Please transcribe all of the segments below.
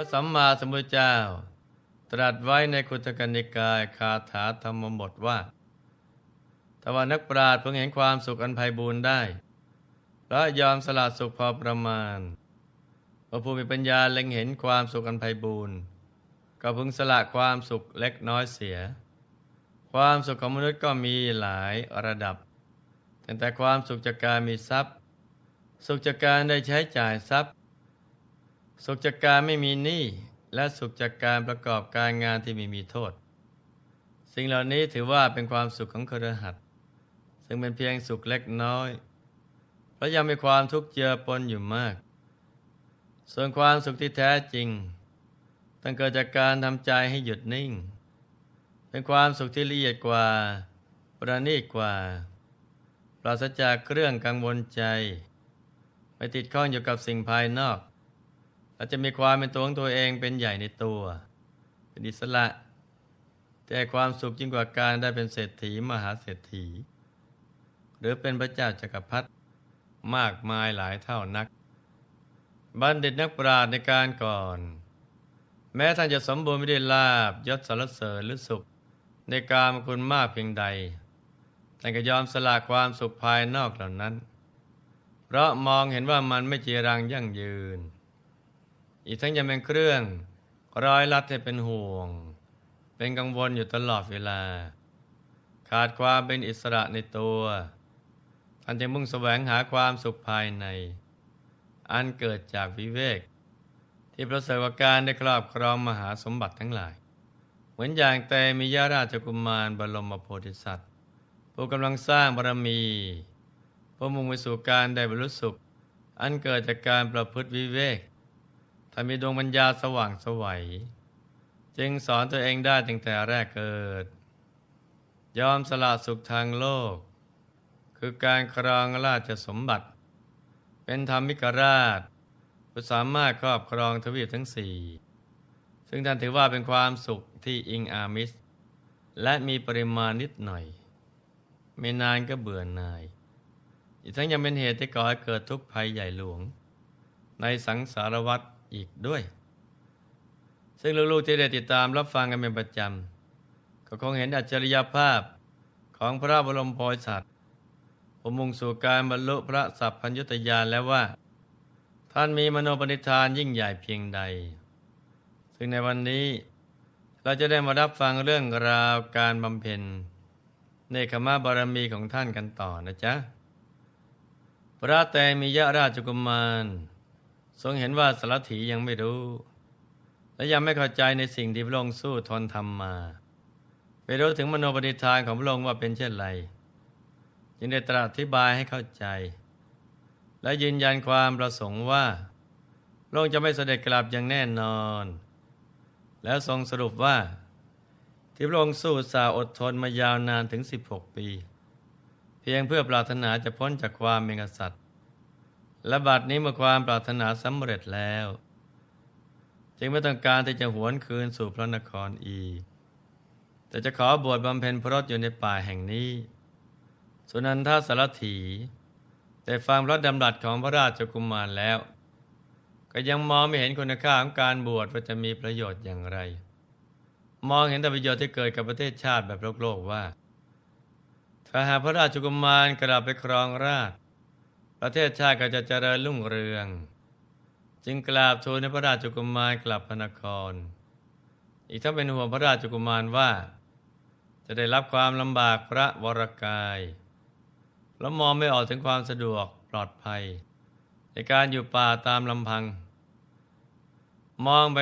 ระสัมมาสัมพุทธเจ้า ตรัสไว้ในคุตกนิกายคาถาธรรมบทว่าถ้าว่านักปราชญ์เพิ่งเห็นความสุขอันไพบูรณ์ได้และยอมสละสุขพอประมาณพระผู้มีปัญญาเล็งเห็นความสุขอันไพบูรณ์ก็พึงสละความสุขเล็กน้อยเสีย ความสุขของมนุษย์ก็มีหลายระดับตั้งแต่ความสุขจากการมีทรัพย์ สุขจากการได้ใช้จ่ายทรัพย์ สุขจากการไม่มีหนี้และสุขจากการประกอบการงานที่ไม่มีโทษ สิ่งเหล่านี้ถือว่าเป็นความสุขของครหัสซึ่งเป็นเพียงสุขเล็กน้อย เพราะยังมีความทุกข์เจือปนอยู่มาก ส่วนความสุขที่แท้จริงต้องเกิดจากการทำใจให้หยุดนิ่ง เป็นความสุขที่ละเอียดกว่า ประณีตกว่า ปราศจากเครื่องกังวลใจ ไม่ติดข้องอยู่กับสิ่งภายนอก เราจะมีความเป็นตัวของตัวเองเป็นใหญ่ในตัว เป็นอิสระ แต่ความสุขยิ่งกว่าการได้เป็นเศรษฐีมหาเศรษฐี หรือเป็นพระเจ้าจักรพรรดิมากมายหลายเท่านัก บัณฑิตนักปราชญ์ในการก่อน แม้ท่านจะสมบูรณ์ไม่ได้ลาบยศสรรเสริญหรือสุข ในการมคุณมากเพียงใดท่านก็ยอมสละความสุขภายนอกเหล่านั้น เพราะมองเห็นว่ามันไม่จีรังยั่งยืน อีกทั้งยังเป็นเครื่องร้อยลัดให้เป็นห่วง เป็นกังวลอยู่ตลอดเวลา ขาดความเป็นอิสระในตัวท่านจะมุ่งแสวงหาความสุขภายใน อันเกิดจากวิเวก ที่ประเสริฐการได้ครอบครองมหาสมบัติทั้งหลาย เหมือนอย่างแต่มียาราชกุมารบรมโพธิสัตว์ ผู้กำลังสร้างบารมีเพื่อมุ่งไปสู่การได้บรรลุสุข อันเกิดจากการประพฤติวิเวก ถ้ามีดวงปัญญาสว่างสวัย จึงสอนตัวเองได้ตั้งแต่แรกเกิด ยอมสละสุขทางโลก คือการครองราชสมบัติ เป็นธรรมิกราชผู้สามารถครอบครองทวีปทั้งสี่ซึ่งท่านถือว่าเป็นความสุขที่อิงอามิส และมีปริมาณนิดหน่อย ไม่นานก็เบื่อหน่าย อีกทั้งยังเป็นเหตุที่ก่อให้เกิดทุกข์ภัยใหญ่หลวง ในสังสารวัฏ อีกด้วย ซึ่งลูกๆที่ได้ติดตามรับฟังกันเป็นประจำ ก็คงเห็นอัจฉริยภาพของพระบรมโพธิสัตว์ผมมุ่งสู่การบรรลุพระสัพพัญญุตญาณแล้วว่า ท่านมีมโนปณิธานยิ่งใหญ่เพียงใด ซึ่งในวันนี้เราจะได้มารับฟังเรื่องราวการบำเพ็ญเนคขมาบารมีของท่านกันต่อนะจ๊ะ พระแตมียะราชกุมาร ทรงเห็นว่าสารถียังไม่รู้ และยังไม่เข้าใจในสิ่งที่พระองค์สู้ทนทำมาไปรู้ถึงมโนปณิธานของพระองค์ว่าเป็นเช่นไรจึงได้ตรัสอธิบายให้เข้าใจ และยืนยันความประสงค์ว่าพระองค์จะไม่เสด็จกลับอย่างแน่นอน แล้วทรงสรุปว่า ที่พระองค์สู้สาอดทนมายาวนานถึง 16 ปี เพียงเพื่อปรารถนาจะพ้นจากความเป็นกษัตริย์ และบัดนี้เมื่อความปรารถนาสำเร็จแล้ว จึงไม่ต้องการที่จะหวนคืนสู่พระนครอีก แต่จะขอบวชบำเพ็ญพรตอยู่ในป่าแห่งนี้ สุนันทสารถีได้ฟังพระดำรัสของพระราชกุมารแล้ว ก็ยังมองไม่เห็นคุณค่าของการบวชว่าจะมีประโยชน์อย่างไร มองเห็นแต่ประโยชน์ที่เกิดกับประเทศชาติแบบโลกโลกว่าถ้าหากพระราชกุมารกลับไปครองราช ประเทศชาติก็จะเจริญรุ่งเรือง จึงกราบทูลให้พระราชกุมารกลับพระนคร อีกทั้งเป็นห่วงพระราชกุมารว่า จะได้รับความลำบากพระวรกาย แล้วมองไม่ออกถึงความสะดวกปลอดภัย ในการอยู่ป่าตามลำพัง มองไป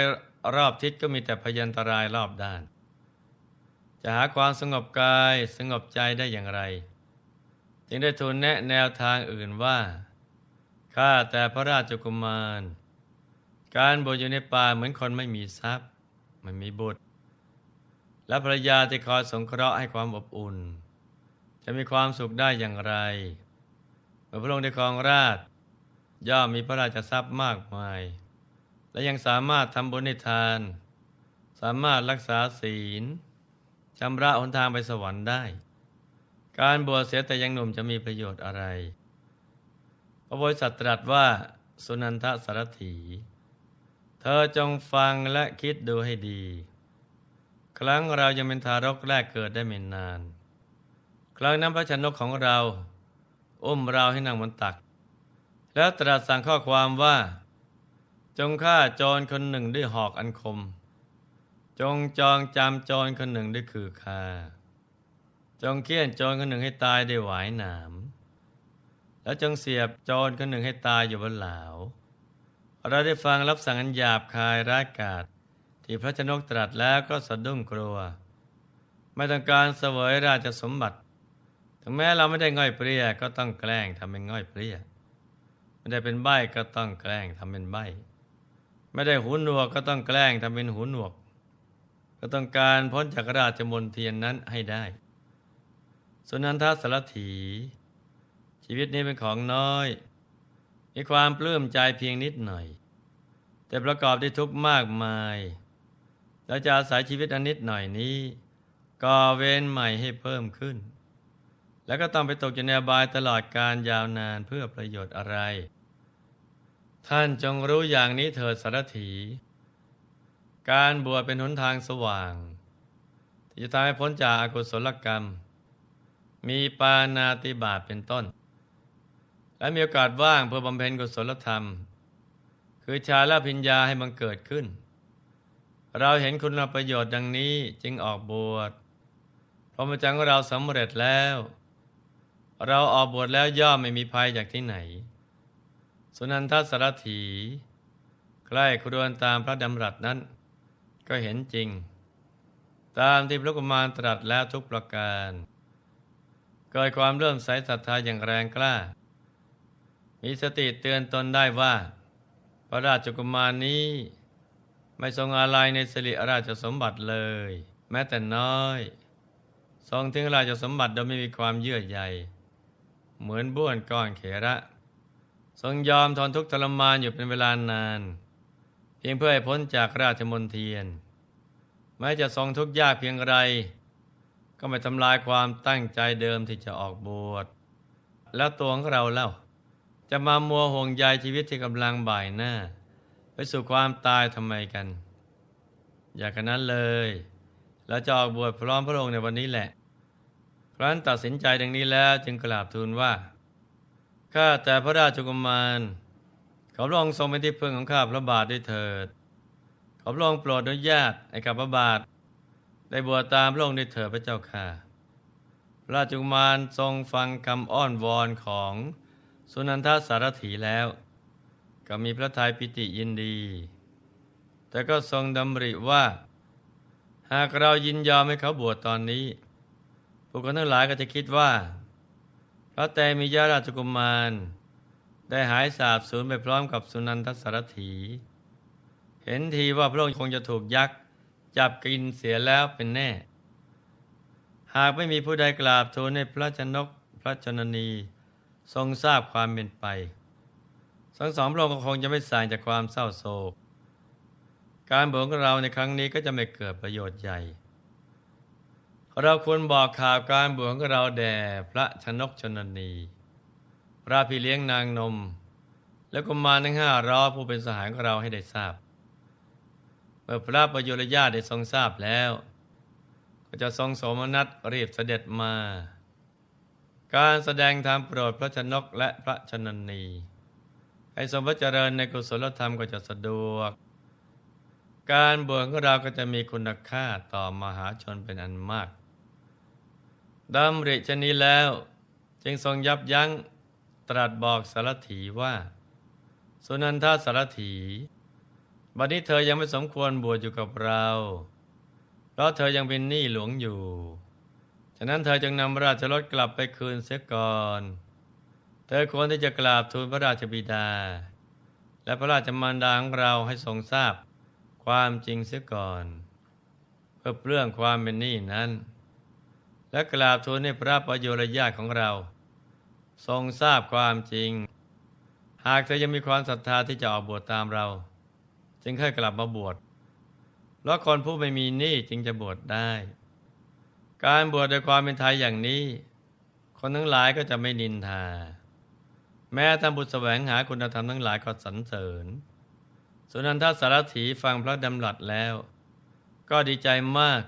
รอบทิศก็มีแต่พยันตรายรอบด้าน จะหาความสงบกายสงบใจได้อย่างไร จึงได้ทูลแนะแนวทางอื่นว่า ข้าแต่พระราชกุมาร การบวชอยู่ในป่าเหมือนคนไม่มีทรัพย์ ไม่มีบุตร และภรรยาที่คอยสงเคราะห์ให้ความอบอุ่น จะมีความสุขได้อย่างไร เมื่อพระองค์ได้ครองราชย่อมมีพระราชทรัพย์มากมาย และยังสามารถทำบุญในทาน สามารถรักษาศีลชำระหนทางไปสวรรค์ได้ การบวชเสียแต่ยังหนุ่มจะมีประโยชน์อะไร พระโพธิสัตว์ตรัสว่าสุนันทสารถี เธอจงฟังและคิดดูให้ดี ครั้งเรายังเป็นทารกแรกเกิดได้ไม่นาน ครั้งนั้นพระชนกของเรา อุ้มเราให้นั่งบนตัก แล้วตรัสสั่งข้อความว่า จงฆ่าจรคนหนึ่งด้วยหอกอันคม จงจองจำโจรคนหนึ่งด้วยคือคา จงเคี่ยนโจรคนหนึ่งให้ตายด้วยหวายหนาม แล้วจงเสียบโจรคนหนึ่งให้ตายอยู่บนเหลา เราได้ฟังรับสั่งอันหยาบคายร้ายกาจที่พระชนกตรัสแล้วก็สะดุ้งกลัว ไม่ต้องการเสวยราชสมบัติ ถึงแม้เราไม่ได้ง่อยเปรี้ยก็ต้องแกล้งทำเป็นง่อยเปรี้ยไม่ได้เป็นใบ้ก็ต้องแกล้งทำเป็นใบ้ไม่ได้หูหนวกก็ต้องแกล้งทำเป็นหูหนวก ก็ต้องการพ้นจากราชมนเทียนนั้นให้ได้ สุนันทสารถี ชีวิตนี้เป็นของน้อย มีความปลื้มใจเพียงนิดหน่อย แต่ประกอบด้วยทุกข์มากมายแล้วจะอาศัยชีวิตอันนิดหน่อยนี้ก่อเวรใหม่ให้เพิ่มขึ้น แล้วก็ต้องไปตกอยู่ในบายตลอดการยาวนานเพื่อประโยชน์อะไร ท่านจงรู้อย่างนี้เถิดสารถี การบวชเป็นหนทางสว่าง ที่จะทำให้พ้นจากอากุศลกรรม มีปานาติบาตเป็นต้น และมีโอกาสว่างเพื่อบำเพ็ญกุศลธรรม คือชาละพิญญาให้บังเกิดขึ้น เราเห็นคุณประโยชน์ดังนี้จึงออกบวชพรหมจรรย์ของเราสำเร็จแล้ว เราออกบวชแล้วย่อมไม่มีภัยจากที่ไหน สุนันทสารถี ใกล้ครวนตามพระดำรัสนั้น ก็เห็นจริง ตามที่พระกุมารตรัสแล้วทุกประการ เกิดความเริ่มใสศรัทธาอย่างแรงกล้า มีสติเตือนตนได้ว่า พระราชกุมารนี้ ไม่ทรงอาลัยในสิริราชสมบัติเลย แม้แต่น้อย ทรงถึงราชสมบัติโดยไม่มีความเยื่อใยเหมือนบ้วนก้อนเขระ ทรงยอมทนทุกข์ทรมานอยู่เป็นเวลานาน เพียงเพื่อให้พ้นจากราชมนเทียนแม้จะทรงทุกข์ยากเพียงไร ก็ไม่ทำลายความตั้งใจเดิมที่จะออกบวชแล้วตัวของเราเล่า จะมามัวห่วงใยชีวิตที่กำลังบ่ายหน้า ไปสู่ความตายทำไมกัน อย่ากันนั้นเลยเราจะออกบวชพร้อมพระองค์ในวันนี้แหละ ครั้นตัดสินใจดังนี้แล้วจึงกราบทูลว่าข้าแต่พระราชกุมารขอพระองค์ทรงเป็นที่พึ่งของข้าพระบาทด้วยเถิดขอพระองค์โปรดอนุญาตให้ข้าพระบาท ได้บวชตามพระองค์ด้วยเถิดพระเจ้าค่ะ พระราชกุมารทรงฟังคำอ้อนวอนของสุนันทสารถีแล้ว ก็มีพระทัยปิติยินดี แต่ก็ทรงดำริว่า หากเรายินยอมให้เขาบวชตอนนี้ผู้คนทั้งหลายก็จะคิดว่า พระแต่มียาราชกุมาร ได้หายสาบสูญไปพร้อมกับสุนันทสารถี เห็นทีว่าพระองค์คงจะถูกยักษ์ จับกินเสียแล้วเป็นแน่ หากไม่มีผู้ใดกราบทูลให้พระชนกพระชนนีทรงทราบความเป็นไปทั้งสองพระองค์ก็คงจะไม่สายจากความเศร้าโศก การบวชของเราในครั้งนี้ก็จะไม่เกิดประโยชน์ใหญ่ เราควรบอกข่าวการบวชของเราแด่พระชนกชนนี พระพี่เลี้ยงนางนม และกุมารทั้งห้ารอผู้เป็นสหายของเราให้ได้ทราบ มื่อพระประยุรญาติได้ทรงทราบแล้ว ก็จะทรงสมนัสรีบเสด็จมา การแสดงธรรมโปรดพระชนกและพระชนนีให้ทรงพระเจริญในกุศลธรรมก็จะสะดวก การบวชของเราก็จะมีคุณค่าต่อมหาชนเป็นอันมากดำริชนี้แล้ว จึงทรงยับยั้งตรัสบอกสารถีว่า สุนันทสารถี บัดนี้เธอยังไม่สมควรบวชอยู่กับเรา เพราะเธอยังเป็นหนี้หลวงอยู่ ฉะนั้นเธอจึงนำราชรถกลับไปคืนเสียก่อน เธอควรที่จะกราบทูลพระราชบิดา และพระราชมารดาของเราให้ทรงทราบความจริงเสียก่อน เพื่อเรื่องความเป็นหนี้นั้น และกราบทูลให้พระประโยชน์ญาติของเรา ทรงทราบความจริง หากเธอยังมีความศรัทธาที่จะออกบวชตามเรา จึงค่อยกลับมาบวชเพราะคนผู้ไม่มีหนี้จึงจะบวชได้ การบวชโดยความเป็นไทยอย่างนี้ คนทั้งหลายก็จะไม่นินทา แม้ท่านบุตรแสวงหาคุณธรรมทั้งหลายก็สรรเสริญ สุนันทสารถีฟังพระดำรัสแล้ว ก็ดีใจมาก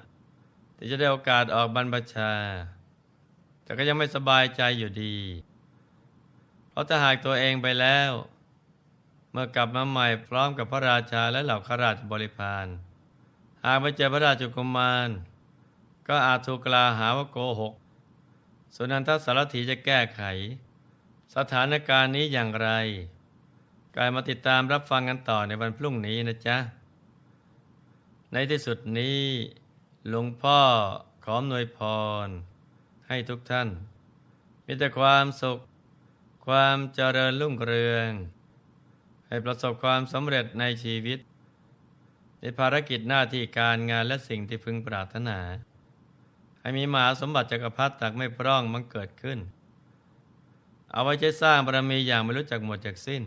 ที่จะได้โอกาสออกบรรพชา แต่ก็ยังไม่สบายใจอยู่ดี เพราะถ้าหากตัวเองไปแล้ว เมื่อกลับมาใหม่พร้อมกับพระราชาและเหล่าข้าราชบริพาร หากไม่เจอพระราชกุมาร ก็อาจถูกกล่าวหาว่าโกหก สุนันทสารถีจะแก้ไข สถานการณ์นี้อย่างไรกายมาติดตามรับฟังกันต่อในวันพรุ่งนี้นะจ๊ะ ในที่สุดนี้หลวงพ่อขออำนวยพร ให้ทุกท่าน มีแต่ความสุข ความเจริญรุ่งเรือง ให้ประสบความสำเร็จในชีวิต ในภารกิจหน้าที่การงานและสิ่งที่พึงปรารถนา ให้มีมหาสมบัติจักรพรรดิตักไม่พร่องมันเกิดขึ้น เอาไว้ใช้สร้างบารมีอย่างไม่รู้จักหมดจากสิ้น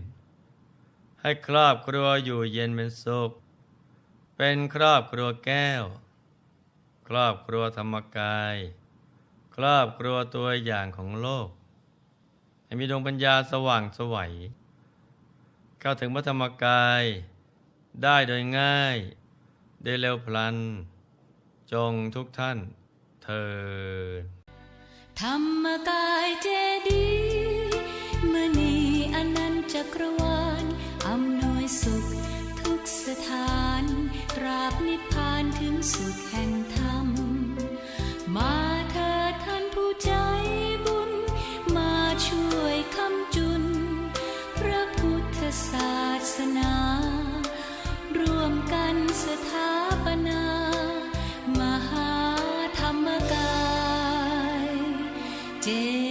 ให้ครอบครัวอยู่เย็นเป็นสุข เป็นครอบครัวแก้ว ครอบครัวธรรมกาย ครอบครัวตัวอย่างของโลก ให้มีดวงปัญญาสว่างสวัย เข้าถึงพระธรรมกาย ได้โดยง่าย ได้เร็วพลัน จงทุกท่านเทินธรรมกายเจดีย์มณีอนันตจักรวาลอำนวยสุขทุกสถาน ตราบนิพพานถึงสุขแห่งธรรม did.